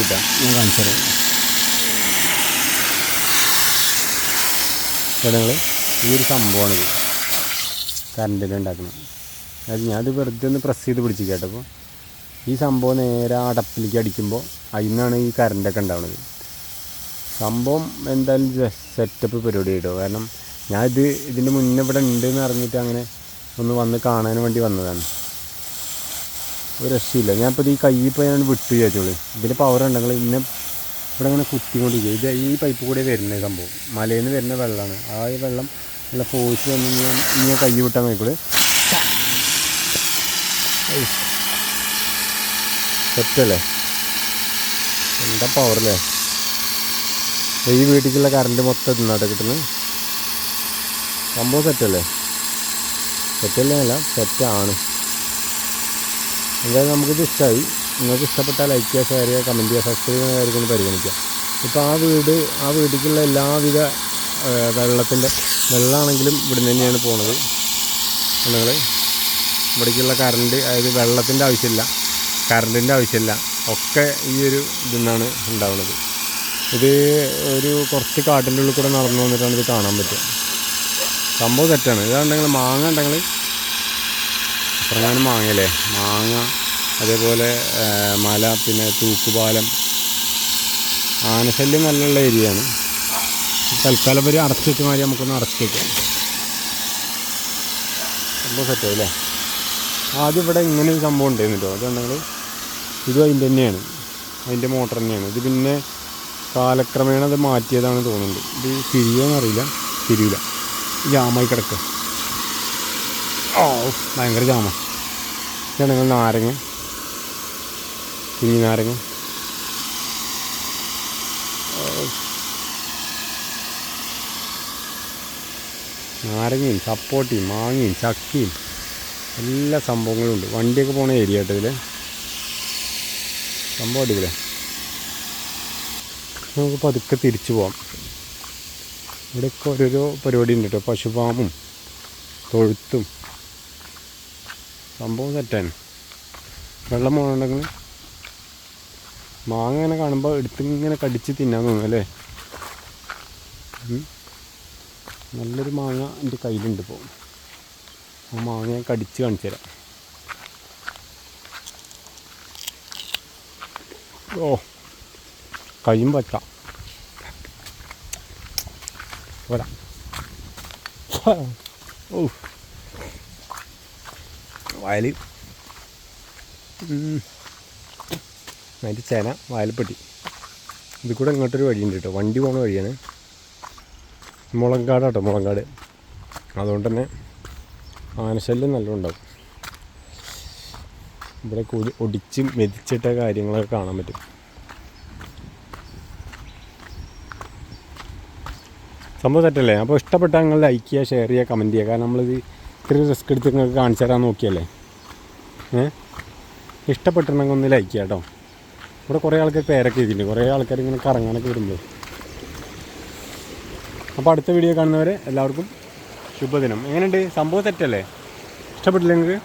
കിട്ടാം ഞാൻ കാണിച്ചു തരാം. ഇവിടെ നിങ്ങൾ ഈ ഒരു സംഭവമാണിത് കറണ്ടിൽ ഉണ്ടാക്കുന്നത്. അതായത് ഞാനത് വെറുതെ ഒന്ന് പ്രസ് ചെയ്ത് പിടിച്ച് കേട്ടപ്പോൾ ഈ സംഭവം നേരെ അടപ്പിലേക്ക് അടിക്കുമ്പോൾ അതിൽ നിന്നാണ് ഈ കറണ്ടൊക്കെ ഉണ്ടാവുന്നത് സംഭവം എന്തായാലും സെറ്റപ്പ് പരിപാടി കേട്ടോ കാരണം ഞാനിത് ഇത് ഇതിന്റെ മുന്നേ ഇവിടെ ഉണ്ടെന്ന് അറിഞ്ഞിട്ട് അങ്ങനെ ഒന്ന് വന്ന് കാണാൻ വേണ്ടി വന്നതാണ്. ഒരു രക്ഷയില്ല. ഞാനിപ്പോൾ ഈ കൈ ഇപ്പോൾ ഞാൻ വിട്ടു വിചാരിച്ചോളൂ. ഇതിന് പവർ ഉണ്ടെങ്കിൽ ഇന്നെ ഇവിടെ ഇങ്ങനെ കുത്തിക്കൊണ്ടിരിക്കുക ഇത് ഈ പൈപ്പ് കൂടെ വരുന്ന സംഭവം. മലയിൽ നിന്ന് വരുന്ന വെള്ളമാണ്. ആ ഈ വെള്ളം നല്ല ഫോഴ്സ് വന്ന് ഞാൻ ഇങ്ങനെ കൈ വിട്ടാൽ നോക്കൂടെ സെറ്റല്ലേ? എന്താ പവറല്ലേ ഈ വീട്ടിലേക്കുള്ള കറണ്ട് മൊത്തം ഇന്നാട്ടെ കിട്ടുന്നത് സംഭവം സെറ്റല്ലേ? സെറ്റല്ലേ? അല്ല സെറ്റാണ് എന്തായാലും നമുക്കിത് ഇഷ്ടമായി നിങ്ങൾക്ക് ഇഷ്ടപ്പെട്ടാൽ ലൈക്ക് ചെയ്യുക ഷെയർ ചെയ്യുക കമന്റ് ചെയ്യുക സബ്സ്ക്രൈബ് ചെയ്യുന്ന കാര്യങ്ങൾ പരിഗണിക്കുക ഇപ്പോൾ ആ വീട് ആ വീട്ടിലേക്കുള്ള എല്ലാവിധ വെള്ളത്തിന്റെ വെള്ളമാണെങ്കിലും ഇവിടുന്ന് തന്നെയാണ് പോണത്. നിങ്ങൾ ഇവിടേക്കുള്ള കറണ്ട് അതായത് വെള്ളത്തിന്റെ ആവശ്യമില്ല. കറണ്ടിന്റെ ആവശ്യമില്ല. ഒക്കെ ഈ ഒരു ഇതിൽ നിന്നാണ് ഉണ്ടാവുന്നത്. ഇത് ഒരു കുറച്ച് കാട്ടിന്റെ ഉള്ളിൽ കൂടെ നടന്നു വന്നിട്ടാണ് ഇത് കാണാൻ പറ്റുക. സംഭവം തെറ്റാണ്. ഇതാണെങ്കിൽ മാങ്ങ ഉണ്ടെങ്കിൽ ഇത്രങ്ങാനും മാങ്ങയല്ലേ? മാങ്ങ അതേപോലെ മല പിന്നെ തൂക്കുപാലം. ആനശല്യം നല്ലുള്ള ഏരിയയാണ്. തൽക്കാലം വരെ അടച്ചു വെച്ച മാതിരി നമുക്കൊന്ന് അടച്ചു വെക്കാം. സംഭവം അല്ലേ? ആദ്യം ഇവിടെ ഇങ്ങനെ ഒരു സംഭവം ഉണ്ടായിരുന്നു കേട്ടോ അതുണ്ടെങ്കിൽ ഇതും അതിന്റെ തന്നെയാണ്. അതിന്റെ മോട്ടർ തന്നെയാണ്. ഇത് പിന്നെ കാലക്രമേണ അത് മാറ്റിയതാണ് തോന്നുന്നുണ്ട്. ഇത് തിരിയോന്നറിയില്ല തിരിയില്ല ജാമായി കിടക്കുക ഓ ഭയങ്കര ജാമ. ഞങ്ങൾ നാരങ്ങ. കുഞ്ഞി നാരങ്ങ. നാരങ്ങയും സപ്പോട്ടയും മാങ്ങയും ചക്കയും എല്ലാ സംഭവങ്ങളും ഉണ്ട് വണ്ടിയൊക്കെ പോണ ഏരിയ കേട്ടോ ഇതിൽ സംഭവം അടിപൊളി നമുക്ക് പതുക്കെ തിരിച്ചു പോവാം. ഇവിടെയൊക്കെ ഓരോരോ പരിപാടി ഉണ്ട് കേട്ടോ. പശുപാമും തൊഴുത്തും സംഭവം സെറ്റാണ് വെള്ളം പോകണമെങ്കിൽ മാങ്ങ ഇങ്ങനെ കാണുമ്പോൾ എടുത്തിങ്ങനെ കടിച്ച് തിന്നാൻ തോന്നും അല്ലേ? നല്ലൊരു മാങ്ങ എന്റെ കയ്യിലുണ്ട് ഇപ്പോൾ ആ മാങ്ങ ഞാൻ കടിച്ച് കാണിച്ചു തരാം. ഓ കയ്യും പറ്റ. പോരാ ഓ വയൽ. അതിന്റെ ചേന വയൽപ്പെട്ടി. ഇത് കൂടെ ഇങ്ങോട്ടൊരു വഴിയുണ്ട് കേട്ടോ. വണ്ടി പോണ വഴിയാണ്. മുളങ്കാട് കേട്ടോ മുളങ്കാട്. അതുകൊണ്ട് തന്നെ ആനശല്യം നല്ല ഉണ്ടാവും. ഇവിടെ കൂടി ഒടിച്ച് മെതിച്ചിട്ട കാര്യങ്ങളൊക്കെ കാണാൻ പറ്റും. സംഭവം തെറ്റല്ലേ? അപ്പോൾ ഇഷ്ടപ്പെട്ട നിങ്ങൾ ലൈക്ക് ചെയ്യുക ഷെയർ ചെയ്യുക കമന്റ് ചെയ്യുക. കാരണം നമ്മളിത് ഇത്രയും റിസ്ക് എടുത്ത് നിങ്ങൾക്ക് കാണിച്ചു തരാൻ നോക്കിയല്ലേ? ഏ? ഇഷ്ടപ്പെട്ടിട്ടുണ്ടെങ്കിൽ ഒന്ന് ലൈക്ക് ചെയ്യാം കേട്ടോ ഇവിടെ കുറേ ആൾക്കാർ പേരൊക്കെ എഴുതിയിട്ടുണ്ട്. കുറേ ആൾക്കാർ ഇങ്ങനെ കറങ്ങാനൊക്കെ വരുമ്പോൾ അപ്പോൾ അടുത്ത വീഡിയോ കാണുന്നവരെ എല്ലാവർക്കും ശുഭദിനം. എങ്ങനെയുണ്ട്? സംഭവം തെറ്റല്ലേ ഇഷ്ടപ്പെട്ടില്ല നിങ്ങൾക്ക്